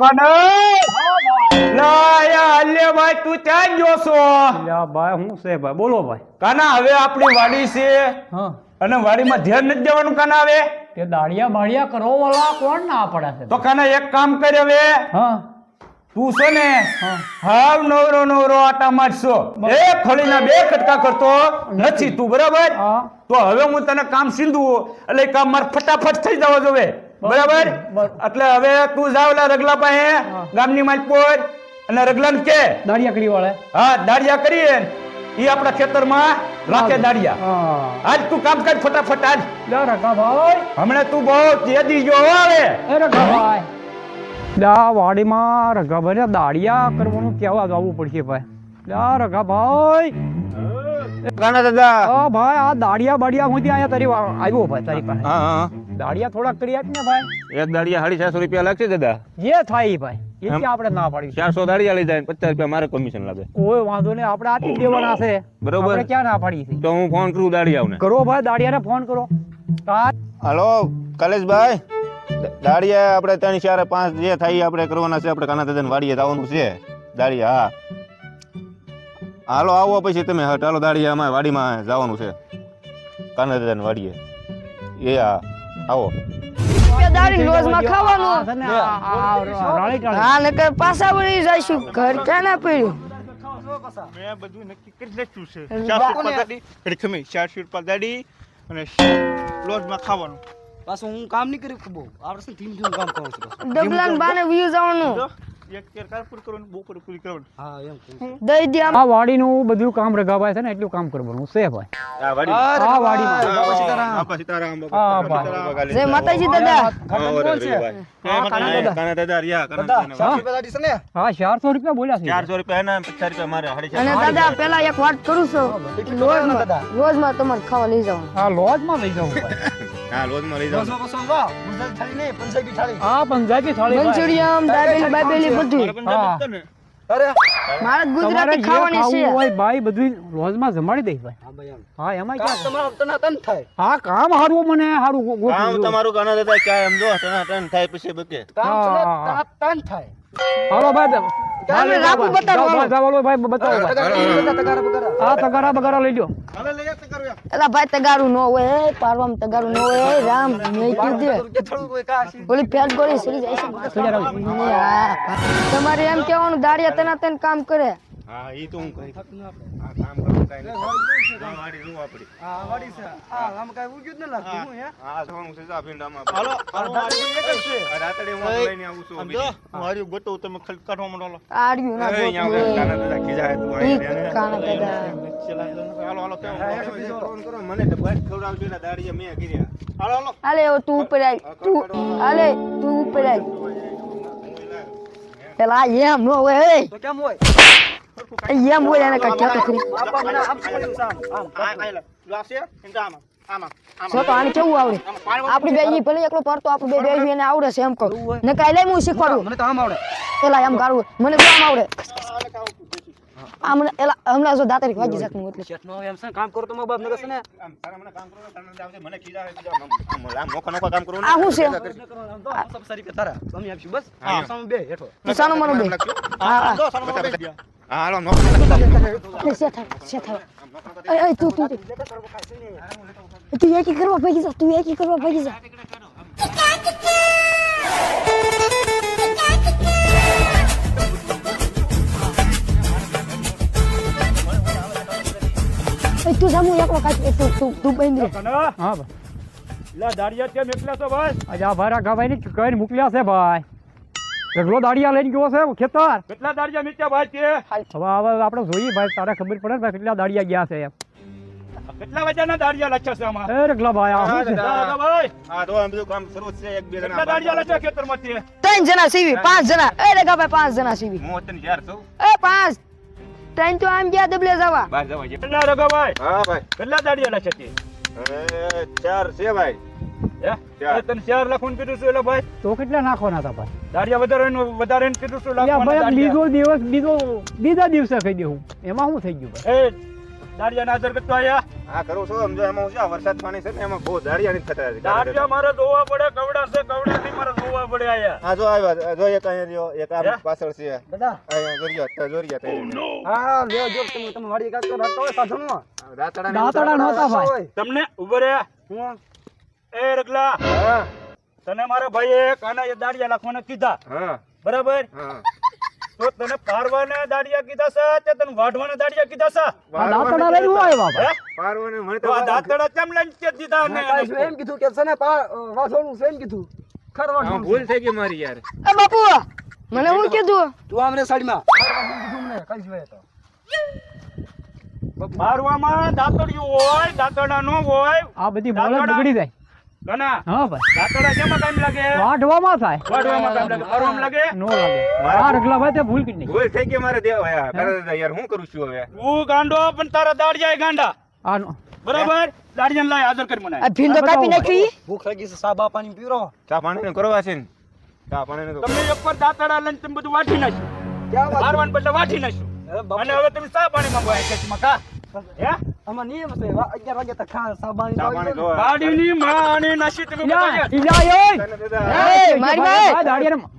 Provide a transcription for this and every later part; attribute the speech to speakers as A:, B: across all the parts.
A: કનક લાયા અલ્લે ભાઈ તું ક્યાં ગયો છો.
B: ભાઈ હું છે ભાઈ? બોલો ભાઈ.
A: કાના હવે આપણી વાડી છે.
B: હા.
A: અને વાડીમાં ધ્યાન નથી દેવાનું કાના હવે?
B: તે દાળિયા બાળિયા કરો વાળા કોણ ના પડે છે?
A: તો કાના એક કામ કર હવે.
B: હા.
A: તું છે ને હાવ નવરો નવરો આટા મારશો. એ ખળીના બે કટકા કરતો નથી તું બરાબર? તો હવે હું તને કામ સીધું એટલે કામ મારે ફટાફટ થઈ જવા જોવે બરાબર. એટલે હવે તું જાવ ઓલા રગલા પાસે ગામની માલપોર અને રગલાને કે.
B: દાડિયા કરી વાળે.
A: હા દાડિયા કરીએ એ આપણા ખેતરમાં રાખે દાડિયા આજ તું કામ કર ફટાફટ આજ.
B: રગા ભાઈ.
A: હમણાં તું બહુ તેદી જો આવે
B: એ રગા ભાઈ. દા વાડીમાં રગા ભાઈ દાડિયા કરવાનું કેવા જવું પડશે ભાઈ. દા રગા ભાઈ.
C: કાના દાદા?
B: હા ભાઈ આ દાડિયા બાડિયા હું ત્યાં તારી વા- આવ્યો ભાઈ તારી પાસે.
C: હા હા.
B: દાડિયા થોડાક કરી આપ ને ભાઈ.
C: એક દાડિયા સાડી ચારસો રૂપિયા લાગશે દાદા.
B: જે થાય ભાઈ. એ આપણે ના પાડી
C: ચારસો દાડિયા લઈ જાય પચાસ રૂપિયા મારે કમિશન લાગે.
B: કોઈ વાંધો નહીં આપણે આથી દેવાના છે.
C: બરોબર.
B: આપણે ક્યાં ના પાડી છે
C: તો હું ફોન કરું દાડિયાઓને.
B: કરો ભાઈ દાડિયાને ફોન કરો.
C: હાલો કલેશભાઈ. દાડિયા આપણે ત્રણ ચાર પાંચ જે થાય આપણે કરવાના છે. આપણે કાના દાદાને વાડીએ જવાનું છે. દાડિયા હા. હાલો આવો પછી તમે. હા ચાલો દાડિયા અમારે વાડીમાં જવાનું છે. કાના દાદાને વાડીએ. એ હા. આવો.
D: દાડી રોજમાં ખાવાનું?
B: આ છે ને આ- આ રાળી ટાળી.
D: હા નકર પાછા વળી જઈશું. ઘર ક્યાં ના પડ્યું?
E: મેં બધું નક્કી કરી નાખ્યું છે. ચારસો રૂપિયા દાડી. ચારસો રૂપિયા અને લોજમાં ખાવાનું.
F: પાછું હું કામ નહીં કર્યું બહુ આપણે શું ધીમ ધીમ કામ કરું છું?
D: ડબલાન બાને વ્યુ જવાનું.
E: કેર કાર
D: દઈ દે
B: આ વાડીનું બધું કામ રગાભાઈ છે ને એટલું કામ કરવાનું. છે ભાઈ
D: માતાજી
B: ચારસો રૂપિયા બોલ્યા
C: ચારસો રૂપિયા.
D: દાદા પેલા એક વાત કરું છું રોજમાં રોજમાં તમારે ખાવા લઈ
B: હા લઈ જવું
C: લઈ
F: પંજાબી થાળી.
B: આ પંજાબી થાળી
D: મંચુરિયમ દાબેલી બાબેલી બધું
F: અરે
D: મારે
B: તમારે
D: ગુજરાતી ખાવાની છે.
B: હોય ભાઈ બધું લોજમાં જમાડી દે ભાઈ.
F: હા ભાઈ એમ.
B: હા એમાં
F: કામ
B: ક્યાં?
F: તમારા તને તન થાય.
B: હા કામ હારું મને હારું
C: કામ તમારું કાના દેતા ક્યાં એમ જો ટના ટન થાય પછી બકે.
F: કામ. તન થાય.
B: હાલો ભાઈ
F: તગારા તગારા. બગારા.
B: હા લઈ
D: ભાઈ તગારું ન હોય એ પારવામાં તગારું ન હોય રામ ઓલી ફેટ ગોળી સડી જાય છે. તમારે એમ કેવાનું દાડિયા તેના તેને કામ કરે.
C: હા એ તો હું કહી આ કામ કરવું કાંઈ નથી. આ વાડી શું આપડી
F: હા, વાડી છે. આ આમ કાંઈ ઉગ્યું જ ન લાગતું. હું હે?
C: હા? જવાનું છે જા ભીંડામાં.
E: હાલો હાલો મારી એક જ છે
C: આ રાતડે હું આ લઈને આવું છું
E: આમ મારી ગોટો તમે ખલ કાઢો માંડો
D: આડ્યું ના
C: ગોટો અહીંયા કાના દાદા ખીજાય તું ને.
D: કાના દાદા.
E: હાલો હાલો કેમ?
C: ફોન કરો મને તો બસ ખવડાવજો ને દાડીએ મેં કર્યા.
E: હાલો હાલો.
D: હાલે તું ઉપર આય. તું હાલે તું ઉપર આય. પેલા એમ નો હોય
F: તો કેમ હોય?
D: એમ હોય એને કઈ કહેતો ખરી
E: એમ તો આમાં આમાં આમાં
D: જો તો આને કેવું આવડે આપણે બે ઈ ભલે એકલો પડતો આપણે બે બે એને આવડે છે એમ કહું ને કાઈ લઈ હું શીખવાડું
F: મને તો આમ આવડે
D: પેલા એમ ગાળું મને તો આમ આવડે આ મને એલા હમણાં જો દાતરી વાગી શકનું એટલે
F: શેઠનો એમ છે કામ કરો તો મારા બાપ નગર ને
C: આમ તારા મને કામ કરો આવજે, આમ કામ
D: આ. છે
F: તારા આપીશું બસ હા સામે બે હેઠો
D: તું બે હા હા
E: સાનો
C: હા હાલો
D: એ તું તું તું. તું એકી કરવા ભાગી જા તું એકી કરવા ભાગી જા એ તું જામુ એક વખત એ તું તું તું બંધ રે
B: હા ભાઈ
A: લા દાડિયા કેમ એકલા તો ભાઈ
B: આજે આ ભાઈ રગાભાઈ ને કઈ મોકલ્યા છે ભાઈ રગલો દાડિયા લઈને ગયો છે ખેતર?
A: કેટલા દાડિયા મીચ્યા ભાઈ છે
B: હવે હવે આપણે જોઈએ ભાઈ તારે ખબર પડે ને ભાઈ કેટલા દાડિયા ગયા છે એમ.
A: કેટલા વાગ્યાના દાડિયા લખ્યા છે આમાં?
B: એ રગલા ભાઈ આ
A: દાદા ભાઈ.
C: હા તો આમ બધું કામ કરવું છે એક બે
A: કેટલા દાડિયા લખ્યા ખેતરમાંથી?
D: ત્રણ જણા સીવી પાંચ જણા. એ રેગા ભાઈ પાંચ જણા સીવી.
C: હું તને ચાર છું.
D: એ પાંચ. ત્રણ તો આમ ગયા દબલે જવા.
C: બહાર જવા છે
A: કેટલા રઘાભાઈ
C: હા ભાઈ.
A: કેટલા દાડિયા લખ્યા છે
C: ચાર છે ભાઈ.
A: તને ચાર લખવાનું કીધું છું એટલે ભાઈ.
B: તો કેટલા નાખવાના હતા ભાઈ?
A: દાડિયા વધારે વધારે કીધું છું
B: યા ભાઈ બીજો દિવસ બીજો બીજા દિવસે કહી દેવું એમાં શું થઈ ગયું ભાઈ?
A: એ દાડિયાને હાજર કરતો આયા.
C: હા કરું છું. સમજો એમાં હું છે વરસાદ પાણી છે ને એમાં બહુ દાડિયા નથી થતા
A: દાડિયા મારે જોવા પડે કવડા છે કવડા થી મારે જોવા પડે આયા.
C: હા જો આવ્યા જો એક અહીંયા રહ્યો એક આ પાછળ છે.
F: દાદા
C: અહીંયા જોરિયા જોરિયા
F: હા લ્યો જો તમે તમે વાડી કાઢતો રાખતો હોય સાધનમાં
C: દાતડા
B: દાંતડા નહોતા ભાઈ.
A: તમને ઊભો
F: હું?
A: એ રગલા તને મારા ભાઈએ કાના એ દાડિયા લાખવાના કીધા. બરાબર? તો તને પારવાના દાડિયા કીધા છે તે તને વાઢવાના દાડિયા કીધા છે?
B: આ લઈ હું આવ્યા ભાઈ
C: પારવાને મને
A: તો
C: તો
A: કેમ લઈને કે દીધા ને
F: એમ કીધું કે છે ને પા છે એમ કીધું. ખર
C: ભૂલ થઈ ગઈ મારી યાર.
D: એ બાપુ મને હું કીધું.
F: તું આમરે સાડીમાં. કીધું મને કઈ જોઈએ તો
A: મારવામાં દાંતડિયું હોય દાતડા નો હોય
B: આ બધી મોલત બગડી જાય.
A: કના
B: હા ભાઈ.
A: દાંતડા કેમાં કામ લાગે?
B: વાઢવામાં થાય.
A: વાઢવામાં કામ લાગે. મારવામાં લાગે?
B: નો લાગે. આ રગલા ભાઈ તે ભૂલ કરી નાખી.
C: ભૂલ થઈ ગઈ મારે દેવ યાર કરે દાદા યાર હું કરું છું હવે?
A: તું ગાંડો પણ તારા દાડિયા ગાંડા.
B: આ નો-
A: બરાબર? દાડિયાને લાય હાજર કરી મને.
D: આ ભીંડો કાપી નાખી.
F: ભૂખ લાગી છે સા બા પાણી પીરો.
C: ચા પાણી કરવા છે ને. ચા પાણી
A: તમે એકવાર દાંતડા લઈને તમે બધું વાઢી નાખ્યું.
F: ક્યાં વાત?
A: મારવાને બદલે વાઢી નાખ્યું.
F: અરે બાપુ,
A: અને હવે તમે ચા પાણી માંગવા આવ્યા ખેતમાં કા? હે?
F: આમાં નિયમ છે વા- અગિયાર વાગે તો ખા સા તો
C: પાણી
F: આવી
C: ધોવા.
A: ગાડીની તમે
B: ઈલા,
A: બતાવ્યા.
B: ઈલા, એય!
C: તને દાદા,
D: એ મારી ભાઈ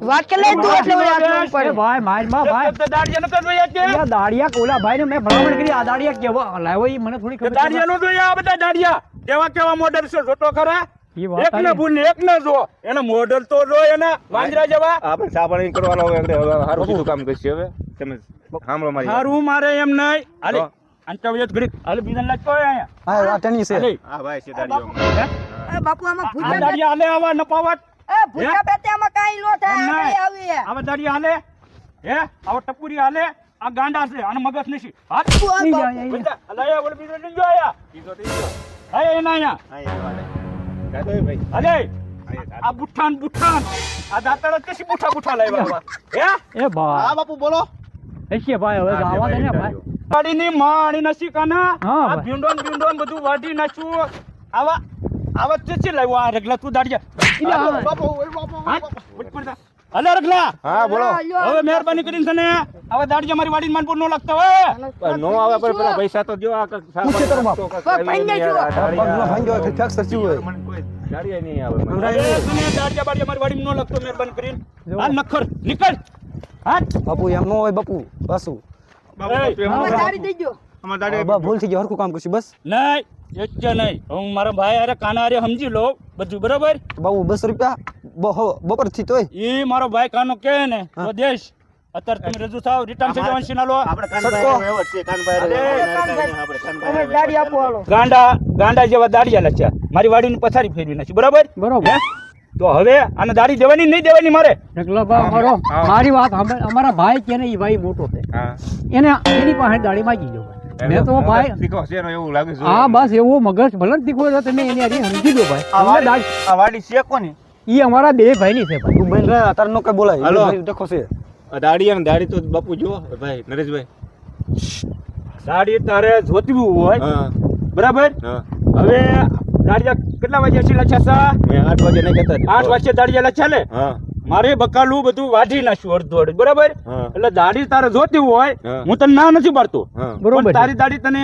D: વાત કરી લે તું એટલે મને આટલું પડે.
B: ભાઈ મારમાં ભાઈ.
A: તો દાડિયા નતા જોયા છે.
B: ઈલા, દાડિયા કોલા ભાઈ ને મેં ભલામણ કરી આ દાડિયા કેવો લાવ્યો ઈ મને થોડી ખબર
A: દાડિયા નો જોયા આ બધા દાડિયા. કેવા કેવા મોડલ છે જોતો ખરા? એક ને ભૂલ ને એક ને જો. એને મોડલ તો જો એના. વાંદરા જેવા.
C: આપણે પાણી કરવાનો હવે હવે સારું કામ કરશે હવે. તમે સાંભળો મારી.
A: હારું મારે એમ નહીં. હાલે.
C: તો?
A: અંતવ્ય ઘડી હાલે બીજા લાગ કોઈ અહીંયા?
F: હા આ છે.
C: હા ભાઈ છે દાડીઓ
D: એ બાપુ આમાં
A: હાલે આવા નપાવટ?
D: એ ભૂકા પેતે આમાં કાઈ નો થાય કઈ આવી
A: આવા દાડિયા હાલે? હે? આવા ટપુરી હાલે? આ ગાંડા છે અને મગજ નથી હાથ બધા અલાયા બોલ બીજો નહીં જો આયા.
C: બીજો ત્રીજો.
A: આયા એના અહીંયા.
C: અહીંયા હાલે. કાઢો એ ભાઈ.
A: હાલે. આ બુઠાન બુઠાન. આ દાંતડા કેસી બુઠા બુઠા લાવ્યા હે?
B: એ ભાઈ
F: હા બાપુ બોલો.
B: ભાઈ હવે આવા દે ને ભાઈ.
A: ગાડીની માણી નસી કાના.
B: હા,
A: આ. ભીંડોન ભીંડોન બધું વાઢી નાખ્યું. આવા આવા ચેચી લાવ્યો આ રગલા તું દાડિયા
B: હા.
F: બાપુ ઓય બાપુ
A: જા. હાલે રગલા.
C: હા બોલો.
A: હવે મહેરબાની કરીને તને આવા દાડિયા મારી વાડીને માનપુર નો લાગતા હોય.
C: નો આવે પર પેલા પૈસા તો જો આ
F: પૂછે બાપ.
C: તો આવી
D: ભાઈ,
C: યાર, આ
F: પગનો
C: દાડિયા.
F: ભાંગ્યો હોય.
C: દાડિયા નહીં આવે
A: તને દાડિયા બાડિયા મારી વાડીમાં નો લાગતો મહેરબાની કરીને. હાલ નખર નીકળ. હાથ
F: બાપુ એમ નો હોય બાપુ પાછું. ભૂલ થઈ ગયો હરખું કામ કરશું બસ.
A: નહીં એક નહીં. હું મારા ભાઈ અરે કાના અરે સમજી લો બધું બરોબર?
F: બાબુ બસો રૂપિયા બપોરથી તોય.
A: એ મારો ભાઈ કાનો કે ને દેશ. અત્યારે તમે રજૂ થાવ રિટર્ન થઈ જવાનું છે લો.
C: આપણે
F: સટકો.
C: કાનભાઈ એવો જ છે, કાનભાઈ
A: અરે,
C: એવો જ છે, આપણે કાનભાઈ
D: તમે ગાડી આપો હાલો.
A: ગાંડા ગાંડા જેવા દાડિયા લખ્યા મારી વાડીની પથારી ફેરવી નાખી બરાબર?
B: બરોબર.
A: હે? તો હવે આને દાડી દેવાની નહીં દેવાની મારે.
B: મારી વાત અમારા ભાઈ કે ને ઈ ભાઈ મોટો છે. એને એની પાસે દાડી માગી લો મેં તો ભાઈ
C: શીખો છે એનો એવું લાગે છે?
B: હા બસ એવો મગજ ભલે તીખો છે તમે એની હારી સમજી દો ભાઈ.
E: આ વાડી છે કોની?
B: ઈ અમારા બે ભાઈ ની છે ભાઈ.
F: તું બેન નો કઈ બોલાય.
C: હાલો.
F: દેખો છે.
C: આ દાડિયા દાડી તો બાપુ જો ભાઈ નરેશભાઈ.
A: દાડી તારે જોતી હોય. બરાબર? હવે દાડિયા કેટલા વાગે છે
C: મેં આઠ વાગે નહીં કહેતા.
A: આઠ વાગે દાડિયા
C: હા.
A: મારે બકાલું બધું વાઢી નાખ્યું અડધું અડધું બરાબર એટલે દાઢી તારે જોતી હોય
C: હું.
A: તને ના નથી પાડતો.
B: બરોબર
A: તારી દાઢી તને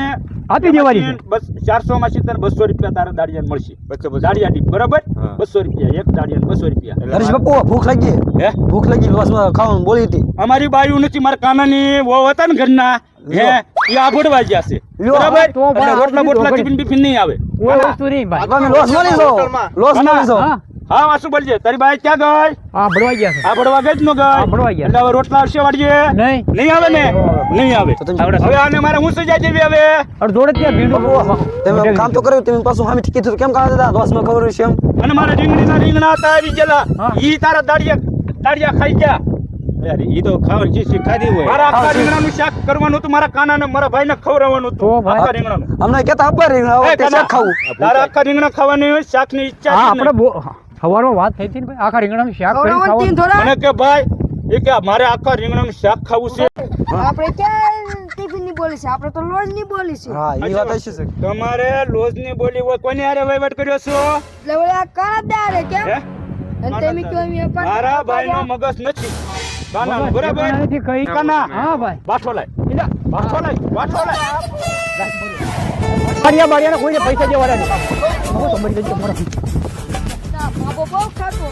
B: આપી દેવાની
A: બસ ચારસો માંથી તને બસો રૂપિયા તારા દાડિયા મળશે.
C: બચ્ચો.
A: દાડિયા બરાબર? બસો રૂપિયા એક દાડિયા બસો રૂપિયા.
F: હરીશ બાપુ ભૂખ લાગી.
A: હે?
F: ભૂખ લાગી ખાવાનું બોલી હતી.
A: અમારી બાયું નથી મારા કાનાની વો હતા ને ઘરના હે? એ આભડવા ગયા છે. બરાબર?
B: તો ભાઈ
A: એટલે રોટલા બોટલા ટિફિન બિફિન નહીં આવે.
B: કોઈ વસ્તુ નહીં ભાઈ
F: તમે લોસમાં લીધો લોસમાં લીધો
B: હા?
A: હા વાસુ બોલજે. તારી બાઈ ક્યાં ગઈ?
B: હા ભરવા ગયા છે.
A: આભડવા ગઈ જ ન ગઈ?
B: આભડવા ગયા.
A: એટલે હવે રોટલા આવશે વાળીએ
B: નહીં.
A: નહીં આવે ને? નહીં આવે. હવે આને મારે હું સજા જેવી હવે?
B: અડધોડે ત્યાં ભીંડું
F: તમે કામ તો કર્યું તમે પાછું તો કેમ કામ દેતા લોસમાં ખબર છે એમ?
A: અને મારા રીંગણીના રીંગણા હતા આવી ગયેલા. ઈ તારા દાડિયા દાડિયા ખાઈ ગયા.
C: યાર તો ખાવાની ચીજ ખાધી હોય.
A: મારા આખા રીંગણાનું શાક કરવાનું હતું મારા કાનાને મારા ભાઈને ખવડાવવાનું હતું. આખા રીંગણાનું.
F: અમને કેતા આપવા રહી
A: એ
F: હવે તે
A: કાના,
F: શાક ખાવું
A: તારા આખા રીંગણા ખાવાની શાકની ઈચ્છા
B: હા
A: છે ને.
B: આપણે સવારમાં વાત થઈ હતી ને ભાઈ આખા રીંગણાનું શાક કરીને
D: ખવડાવવાનું તીન
B: ખાવાનું.
D: થોડા
A: મને કે ભાઈ એ કે મારે આખા રીંગણાનું શાક ખાવું છે.
D: આપણે ક્યાં ટિફિનની બોલી છે? આપણે તો લોજની બોલી છે.
F: હા એ વાત છે
A: તમારે લોજની બોલી હોય કોની હારે વહીવટ કર્યો છો?
D: એટલે ઓલા કાના અને તમે
A: મારા ભાઈનો મગજ નથી. કાના બરાબર?
B: નથી કહી
A: કાના?
B: પૈસા દેવાના નથી હું સમજી ગયો બાબો બહુ ખાતો.